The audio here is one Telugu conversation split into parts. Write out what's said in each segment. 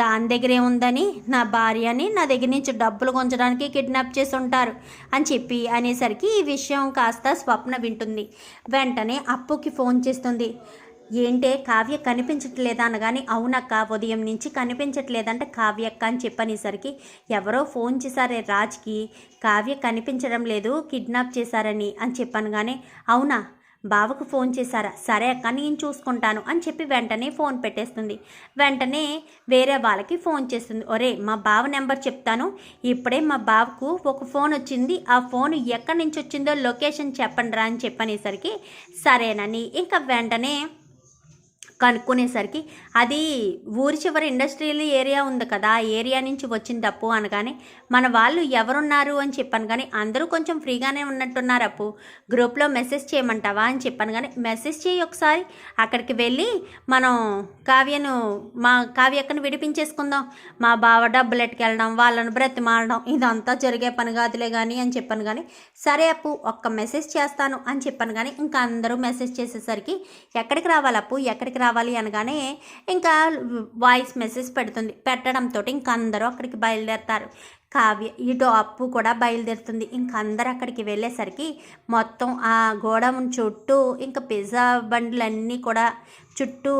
దాని దగ్గరే ఉందని నా భార్యని నా దగ్గర నుంచి డబ్బులు కొంచడానికి కిడ్నాప్ చేసి ఉంటారు అని చెప్పి అనేసరికి ఈ విషయం కాస్త స్వప్న వింటుంది. వెంటనే అప్పుకి ఫోన్ చేస్తుంది. ఏంటే కావ్య కనిపించట్లేదా అనగానే అవునక్క ఉదయం నుంచి కనిపించట్లేదంటే కావ్యక్క అని చెప్పనేసరికి ఎవరో ఫోన్ చేశారే రాజ్కి కావ్య కనిపించడం లేదు కిడ్నాప్ చేశారని అని చెప్పాను కానీ అవునా? బావకు ఫోన్ చేశారా? సరే అక్క నేను చూసుకుంటాను అని చెప్పి వెంటనే ఫోన్ పెట్టేస్తుంది. వెంటనే వేరే వాళ్ళకి ఫోన్ చేస్తుంది. ఒరే మా బావ నెంబర్ చెప్తాను. ఇప్పుడే మా బావకు ఒక ఫోన్ వచ్చింది. ఆ ఫోన్ ఎక్కడి నుంచి వచ్చిందో లొకేషన్ చెప్పండి రా అని చెప్పనేసరికి సరేనని. ఇంకా వెంటనే కనుక్కునేసరికి అది ఊరి చివరి ఇండస్ట్రియల్ ఏరియా ఉంది కదా ఆ ఏరియా నుంచి వచ్చింది అప్పు అనగానే మన వాళ్ళు ఎవరున్నారు అని చెప్పాను కానీ అందరూ కొంచెం ఫ్రీగానే ఉన్నట్టున్నారు అప్పు. గ్రూప్లో మెసేజ్ చేయమంటావా అని చెప్పాను కానీ మెసేజ్ చేయి ఒకసారి. అక్కడికి వెళ్ళి మనం కావ్యను మా కావ్యక్కను విడిపించేసుకుందాం. మా బావ డబ్బులు ఎట్టుకెళ్ళడం వాళ్ళను బ్రతిమాలడం ఇదంతా జరిగే పని కాదులే కానీ అని చెప్పాను కానీ సరే అప్పు ఒక్క మెసేజ్ చేస్తాను అని చెప్పాను కానీ ఇంకా అందరూ మెసేజ్ చేసేసరికి ఎక్కడికి రావాలి అప్పు? ఎక్కడికి రావాలి అనగానే ఇంకా వాయిస్ మెసేజ్ పెడుతుంది. పెట్టడంతో ఇంక అందరూ అక్కడికి బయలుదేరతారు. కావ్య ఇటు అప్పు కూడా బయలుదేరుతుంది. ఇంక అందరు అక్కడికి వెళ్ళేసరికి మొత్తం ఆ గోడౌన్ చుట్టూ ఇంకా పిజ్జా బండ్లన్నీ కూడా చుట్టూ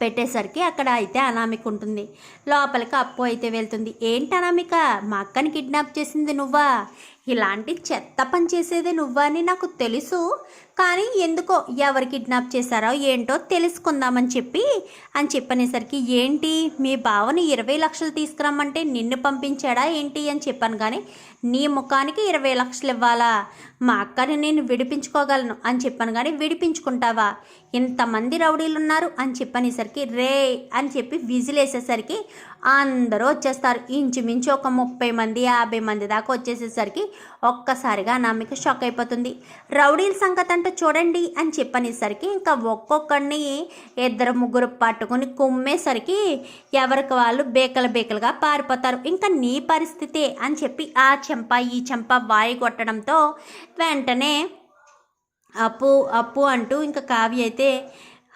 పెట్టేసరికి అక్కడ అయితే అనామిక ఉంటుంది. లోపలికి అప్పు అయితే వెళ్తుంది. ఏంటి అనామిక? మా అక్కని కిడ్నాప్ చేసింది నువ్వా? ఇలాంటి చెత్త పని చేసేది నువ్వా అని నాకు తెలుసు. కానీ ఎందుకో ఎవరు కిడ్నాప్ చేశారో ఏంటో తెలుసుకుందామని చెప్పి అని చెప్పనేసరికి ఏంటి మీ బావని ఇరవై లక్షలు తీసుకురమ్మంటే నిన్ను పంపించాడా ఏంటి అని చెప్పాను కానీ నీ ముఖానికి ఇరవై లక్షలు ఇవ్వాలా? మా అక్కని నేను విడిపించుకోగలను అని చెప్పాను కానీ విడిపించుకుంటావా? ఇంతమంది రౌడీలు ఉన్నారు అని చెప్పనేసరికి రే అని చెప్పి విజిలేసేసరికి అందరూ వచ్చేస్తారు. ఇంచుమించు ఒక ముప్పై మంది యాభై మంది దాకా వచ్చేసేసరికి ఒక్కసారిగా నమ్మిక షాక్ అయిపోతుంది. రౌడీల సంగతి అంటే చూడండి అని చెప్పనేసరికి ఇంకా ఒక్కొక్కడిని ఇద్దరు ముగ్గురు పట్టుకుని కుమ్మేసరికి ఎవరికి వాళ్ళు బేకలు బేకలుగా పారిపోతారు. ఇంకా నీ పరిస్థితే అని చెప్పి ఆ చెంప ఈ చెంప వాయి కొట్టడంతో వెంటనే అప్పు అప్పు అంటూ ఇంకా కావ్య అయితే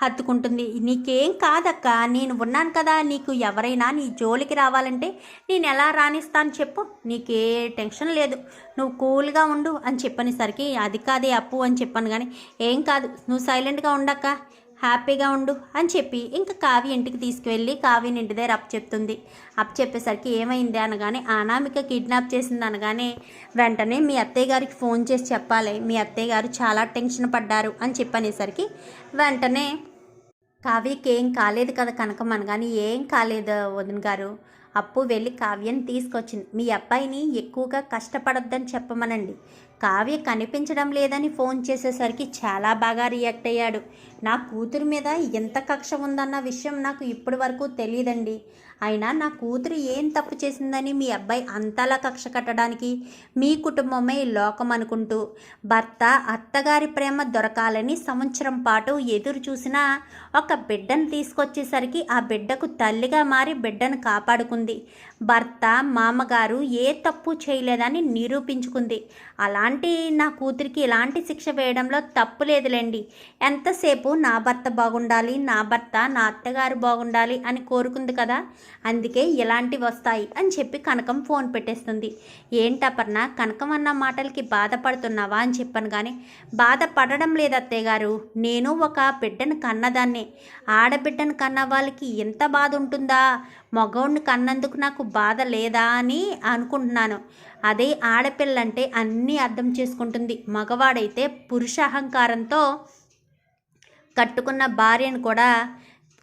హత్తుకుంటుంది. నీకేం కాదక్క నేను ఉన్నాను కదా నీకు ఎవరైనా నీ జోలికి రావాలంటే నేను ఎలా రాణిస్తాను చెప్పు. నీకే టెన్షన్ లేదు. నువ్వు కూల్గా ఉండు అని చెప్పనేసరికి అది కాదే అప్పు అని చెప్పాను కానీ ఏం కాదు నువ్వు సైలెంట్గా ఉండక్క. హ్యాపీగా ఉండు అని చెప్పి ఇంకా కావ్య ఇంటికి తీసుకువెళ్ళి కావ్యని ఇంటి దగ్గర అప్ చెప్తుంది. అప్ చెప్పేసరికి ఏమైంది అనగానే అనామిక కిడ్నాప్ చేసింది అనగానే వెంటనే మీ అత్తయ్య గారికి ఫోన్ చేసి చెప్పాలి. మీ అత్తయ్య గారు చాలా టెన్షన్ పడ్డారు అని చెప్పనేసరికి వెంటనే కావ్యకి ఏం కాలేదు కదా కనకం అనగానే ఏం కాలేదు వదిన గారు. అప్పు వెళ్ళి కావ్యని తీసుకొచ్చింది. మీ అబ్బాయిని ఎక్కువగా కష్టపడొద్దని చెప్పమనండి. కావ్య కనిపించడం లేదని ఫోన్ చేసేసరికి చాలా బాగా రియాక్ట్ అయ్యాడు. నా కూతురు మీద ఎంత కక్ష ఉందన్న విషయం నాకు ఇప్పటి వరకు తెలియదండి. అయినా నా కూతురు ఏం తప్పు చేసిందని మీ అబ్బాయి అంతలా కక్ష కట్టడానికి మీ కుటుంబమే లోకం అనుకుంటూ భర్త అత్తగారి ప్రేమ దొరకాలని సంవత్సరం పాటు ఎదురు చూసినా ఒక బిడ్డను తీసుకొచ్చేసరికి ఆ బిడ్డకు తల్లిగా మారి బిడ్డను కాపాడుకుంది. భర్త మామగారు ఏ తప్పు చేయలేదని నిరూపించుకుంది. అలాంటి నా కూతురికి ఇలాంటి శిక్ష వేయడంలో తప్పు లేదులేండి. ఎంతసేపు నా భర్త బాగుండాలి నా భర్త నా అత్తగారు బాగుండాలి అని కోరుకుంది కదా? అందుకే ఇలాంటివి వస్తాయి అని చెప్పి కనకం ఫోన్ పెట్టేస్తుంది. ఏంటపర్ణ కనకం అన్న మాటలకి బాధపడుతున్నావా అని చెప్పాను కానీ బాధపడడం లేదు అత్తయ్య గారు. నేను ఒక బిడ్డను కన్నదాన్నే. ఆడబిడ్డను కన్న వాళ్ళకి ఎంత బాధ ఉంటుందా? మగవాడిని కన్నందుకు నాకు బాధ లేదా అని అనుకుంటున్నాను. అదే ఆడపిల్లంటే అన్నీ అర్థం చేసుకుంటుంది. మగవాడైతే పురుష అహంకారంతో కట్టుకున్న భార్యను కూడా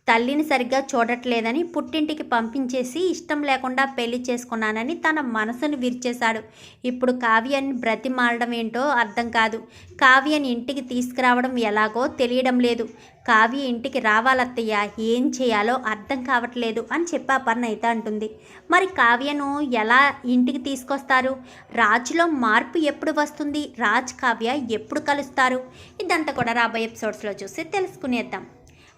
తల్లిని సరిగ్గా చూడట్లేదని పుట్టింటికి పంపించేసి ఇష్టం లేకుండా పెళ్ళి చేసుకున్నానని తన మనసును విరిచేశాడు. ఇప్పుడు కావ్యాన్ని బ్రతిమాలడం ఏంటో అర్థం కాదు. కావ్యని ఇంటికి తీసుకురావడం ఎలాగో తెలియడం లేదు. కావ్య ఇంటికి రావాలత్తయ్య ఏం చేయాలో అర్థం కావట్లేదు అని చెప్పి అపర్ణ అయితే అంటుంది. మరి కావ్యను ఎలా ఇంటికి తీసుకొస్తారు? రాజులో మార్పు ఎప్పుడు వస్తుంది? రాజ్ కావ్య ఎప్పుడు కలుస్తారు? ఇదంతా కూడా రాబోయే ఎపిసోడ్స్లో చూసి తెలుసుకునేద్దాం.